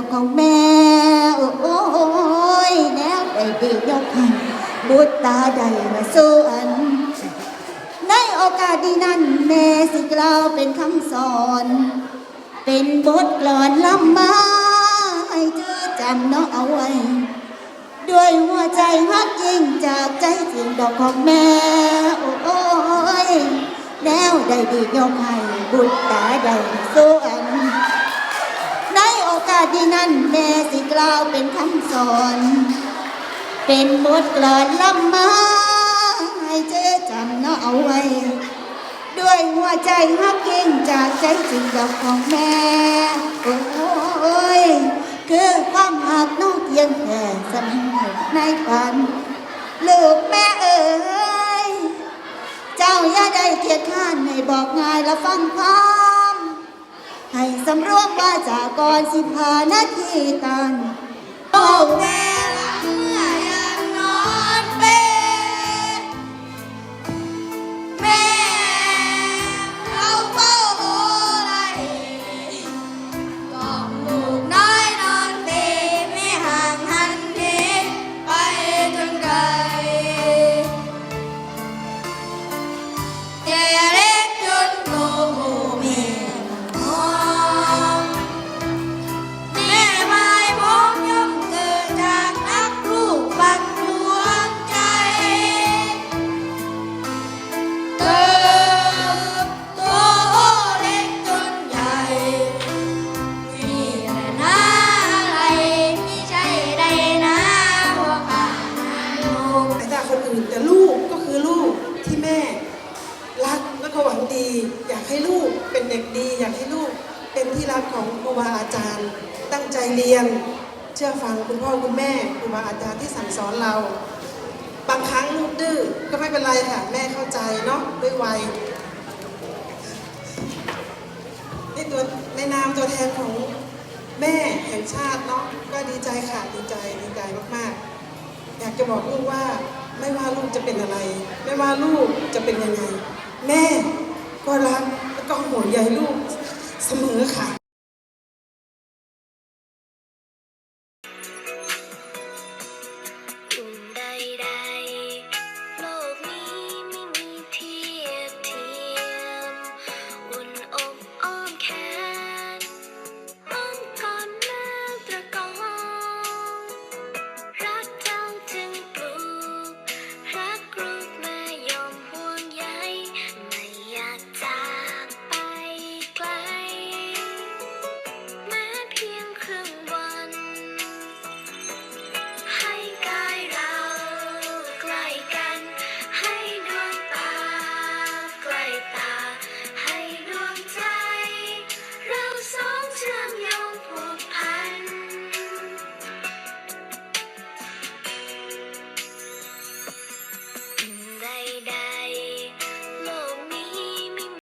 ดองของแม่โอ้ยแนวไปดียกให้บุตรตาใดมาสู้อัน ในโอกาสดีนั้นแม่สิกล่าวเป็นคำสอน เป็นบทกลอนลำมาให้เธอจำน้องเอาไว้ ด้วยหัวใจฮักยิ่งจากใจจริงดอกของแม่โอ้ยแนวใดดียกให้บุตรตาใดมาสู้ โอกาสดีนั้นแม่สิกล่าวเป็นคำสอน เป็นบทกลอนลำมาให้เธอจำเนาะเอาไว้ ด้วยหัวใจฮักยิ่งจากใจจริงดอกของแม่ โอ้ยคือความหักนองเพียงแค่สำนึกในฝันลูกแม่เอ๋ย เจ้าอย่าได้เกียดข้านให้บอกงายและฟังควา ให้สำรวมว่าจากก่อนสิบหานาทีตันโอ้แม่าคนอื่น แต่ลูกก็คือลูกที่แม่ รักและก็หวังดี อยากให้ลูกเป็นเด็กดี อยากให้ลูกเป็นที่รักของครูบาอาจารย์ ตั้งใจเรียน เชื่อฟังคุณพ่อคุณแม่ครูบาอาจารย์ที่สั่งสอนเรา บางครั้งลูกดื้อก็ไม่เป็นไรค่ะแม่เข้าใจเนาะด้วยวัยในตัวในนามตัวแทนของแม่แห่งชาติเนาะก็ดีใจค่ะดีใจดีใจมากๆ อยากจะบอกลูกว่า ไม่ว่าลูกจะเป็นอะไร ไม่ว่าลูกจะเป็นยังไง แม่ก็รักและก็ห่วงใยลูกเสมอค่ะ